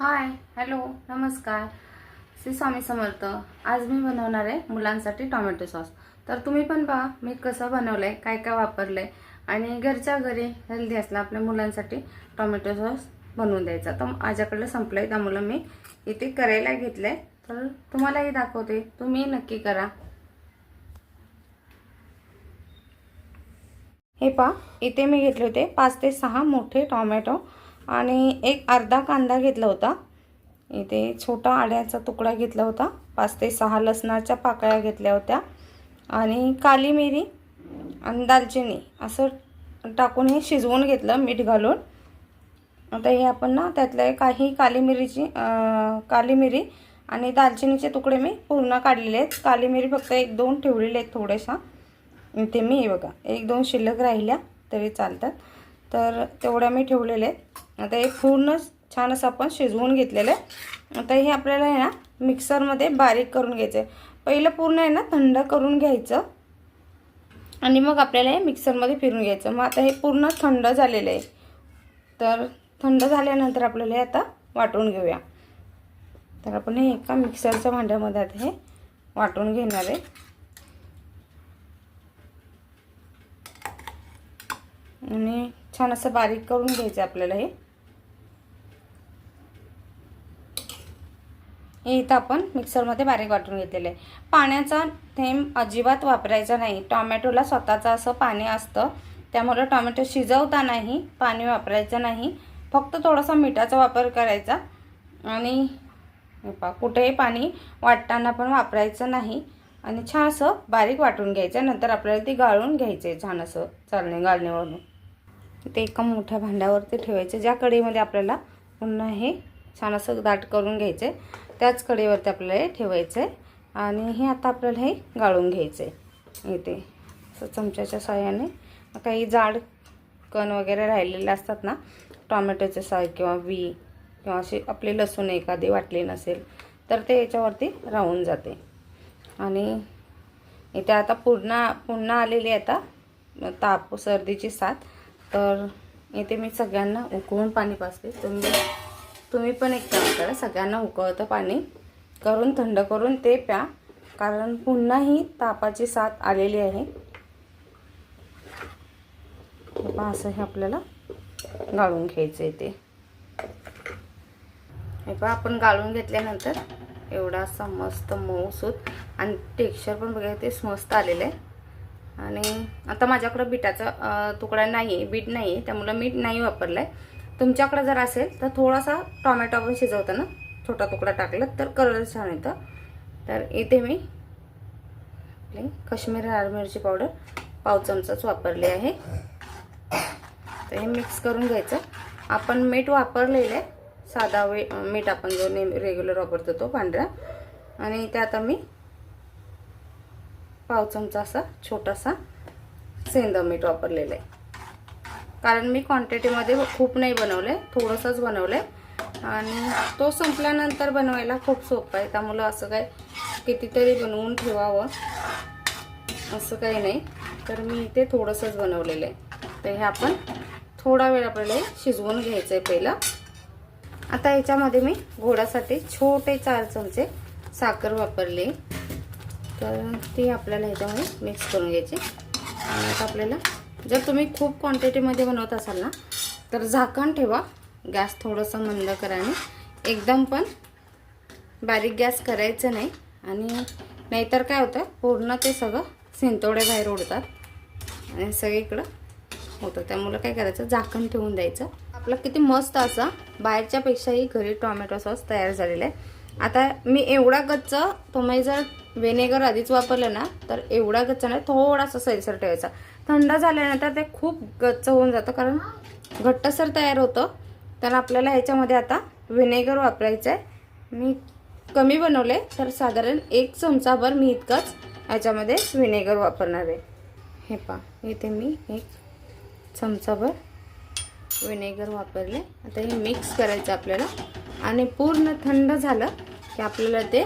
Hi hello नमस्कार. श्री स्वामी समर्थ. आज मी बनवणार आहे मुलांसाठी टोमॅटो सॉस. तर तुम्ही पण पहा मी कसं बनवलं आहे काय काय वापरलं आहे आणि घरच्या घरी हेल्दी असला आपल्या मुलांसाठी टोमॅटो सॉस बनवून द्यायचा. तर माझ्याकडलं संपलं आहे त्यामुळं मी इथे करायला घेतलं आहे तर तुम्हालाही दाखवते तुम्ही नक्की करा. हे पहा इथे मी घेतले होते पाच ते सहा मोठे टॉमॅटो. आणि एक अर्धा कांदा घेतला होता. इथे छोटा आड्याचा तुकडा घेतला होता. पाच ते सहा लसणाच्या पाकळ्या घेतल्या होत्या. आणि काली मिरी आणि दालचिनी असं टाकून हे शिजवून घेतलं मीठ घालून. आता हे आपण ना त्यातले काही काली मिरीची काली मिरी आणि दालचिनीचे तुकडे मी पूर्ण काढलेले आहेत. काली मिरी फक्त एक दोन ठेवलेले आहेत थोड्याशा. इथे मी हे बघा एक दोन शिल्लक राहिल्या तरी चालतात. तर तेवढ्या मी ठेवलेल्या आहेत. आता हे पूर्ण छान असं आपण शिजवून घेतलेलं आहे. आता हे आपल्याला आहे ना मिक्सरमध्ये बारीक करून घ्यायचं आहे पहिलं पूर्ण आहे ना थंड करून घ्यायचं. आणि मग आपल्याला हे मिक्सरमध्ये फिरून घ्यायचं. मग आता हे पूर्ण थंड झालेलं आहे. तर थंड झाल्यानंतर आपल्याला हे आता वाटून घेऊया. तर आपण हे एका मिक्सरच्या भांड्यामध्ये आता हे वाटून घेणार आहे. आणि छान असं बारीक करून घ्यायचं आपल्याला हे. हे इथं आपण मिक्सरमध्ये बारीक वाटून घेतलेलं आहे. पाण्याचा थेंब अजिबात वापरायचा नाही. टॉमॅटोला स्वतःचं असं पाणी असतं. त्यामुळे टॉमॅटो शिजवतानाही पाणी वापरायचं नाही. फक्त थोडासा मिठाचा वापर करायचा. आणि पहा कुठेही पाणी वाटताना पण वापरायचं नाही. आणि छान असं बारीक वाटून घ्यायचं. नंतर आपल्याला ते गाळून घ्यायचं आहे छान असं चालणे गाळणीवरून. ते एका मोठ्या भांड्यावरती ठेवायचे. ज्या कढईमध्ये आपल्याला पुन्हा हे छान असं दाट करून घ्यायचं आहे त्याच कडेवरती आपल्याला हे ठेवायचं आहे आणि हे आता आपल्याला हे गाळून घ्यायचं आहे इथे. असं चमच्याच्या साह्याने. काही जाड कण वगैरे राहिलेले असतात ना टॉमॅटोचे साय किंवा वी किंवा असे आपले लसूण एखादी वाटली नसेल तर ते याच्यावरती राहून जाते. आणि इथे आता पुन्हा पुन्हा आलेली आहे आता ताप सर्दीची साथ. तर इथे मी सगळ्यांना उकळून पाणी पाचते तुम्ही तुम्ही पण एक काम करा सगळ्यांना उकळतं पाणी करून थंड करून ते प्या. कारण पुन्हा ही तापाची साथ आलेली आहे. पहा असं हे आपल्याला गाळून घ्यायचं आहे ते. हे पहा आपण गाळून घेतल्यानंतर एवढा असा मस्त मऊसूत आणि टेक्स्चर पण बघा ते मस्त आलेलं आहे. आणि आता माझ्याकडं बिटाचा तुकडा नाही आहे बीट नाही आहे त्यामुळं मीठ नाही वापरलं आहे तुमच्याकडं जर असेल तर थोडासा टॉमॅटो आपण शिजवताना छोटा तुकडा टाकला तर कलर छान येतं. तर इथे मी आपली काश्मीरी लाल मिरची पावडर पाव चमचाच वापरली आहे. तर हे मिक्स करून घ्यायचं. आपण मीठ वापरलेलं आहे. साधा वे मीठ आपण जो नेहमी रेग्युलर वापरतो तो पांढरा. आणि त्यात आम्ही मी पाव चमचा असा छोटासा सेंदा मीठ वापरलेलं आहे. कारण मी क्वांटिटीमध्ये खूप नाही बनवलं आहे थोडंसंच बनवलं. आहे आणि तो संपल्यानंतर बनवायला खूप सोपं आहे. त्यामुळं असं काय कितीतरी बनवून ठेवावं. असं काही नाही. तर मी इथे थोडंसंच बनवलेलं आहे. तर हे आपण थोडा वेळ आपल्याला हे शिजवून घ्यायचं आहे पहिलं. आता याच्यामध्ये मी घोड्यासाठी छोटे चार चमचे साखर वापरली. तर ती आपल्याला ह्याच्यामध्ये मिक्स करून घ्यायची. आणि आता आपल्याला जर तुम्ही खूप क्वांटिटीमध्ये बनवत असाल ना तर झाकण ठेवा. गॅस थोडंसं मंद कराने एकदम पण बारीक गॅस करायचं नाही. आणि नाहीतर काय होतं पूर्ण ते सगळं सिंतोडे बाहेर उडतात. आणि सगळीकडं होतं. त्यामुळं काय करायचं झाकण ठेवून द्यायचं. आपला किती मस्त असा बाहेरच्यापेक्षाही घरी टोमॅटो सॉस तयार झालेला आहे. आता मी एवढा गच्च तुम्ही जर व्हिनेगर आधीच वापरलं ना तर एवढा गच्च नाही थोडासा सैलसर ठेवायचा. थंड झाल्यानंतर ते खूप गच्च होऊन जातं. कारण घट्टसर तयार होतं. तर आपल्याला ह्याच्यामध्ये आता व्हिनेगर वापरायचं आहे मी कमी बनवले तर साधारण एक चमचाभर मी इतकंच ह्याच्यामध्ये व्हिनेगर वापरणार आहे. हे पा इथे मी एक चमचाभर विनेगर वापरले. आता हे मिक्स करायचं आपल्याला. आणि पूर्ण थंड झालं की आपल्याला ते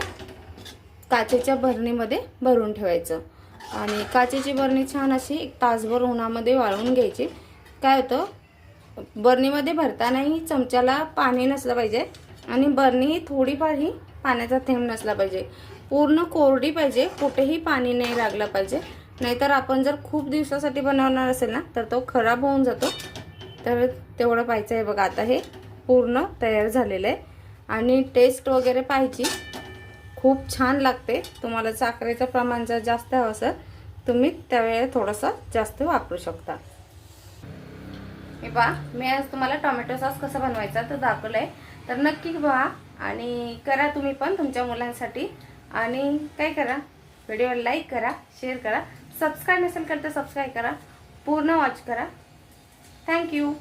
काचेच्या भरणीमध्ये भरून ठेवायचं. आणि काचेची बरणी छान अशी एक तासभर उन्हामध्ये वाळवून घ्यायची. काय होतं? बरणीमध्ये भरतानाही चमच्याला पाणी नसलं पाहिजे आणि बरणी ही थोडीफार ही पाण्याचा थेंब नसला पाहिजे. पूर्ण कोरडी पाहिजे कुठेही पाणी नाही लागलं पाहिजे. नाहीतर आपण जर खूप दिवसासाठी बनवणार असेल ना तर तो खराब होऊन जातो. तर तेवढं पाहिजे आहे बघा. आता हे पूर्ण तयार झालेलं आहे. आणि टेस्ट वगैरे पाहिजे खूप छान लागते. तुम्हाला साखरेचं प्रमाण जर जास्त हवं असेल तुम्ही त्यावेळेला थोडंसं जास्त वापरू शकता. हे पहा मी आज तुम्हाला टोमॅटो सॉस कसं बनवायचा तर दाखवलं आहे तर नक्की पहा आणि करा तुम्ही पण तुमच्या मुलांसाठी. आणि काय करा व्हिडिओ लाईक करा शेअर करा. सबस्क्राईब नसेल करता सबस्क्राईब करा. पूर्ण वॉच करा. थँक्यू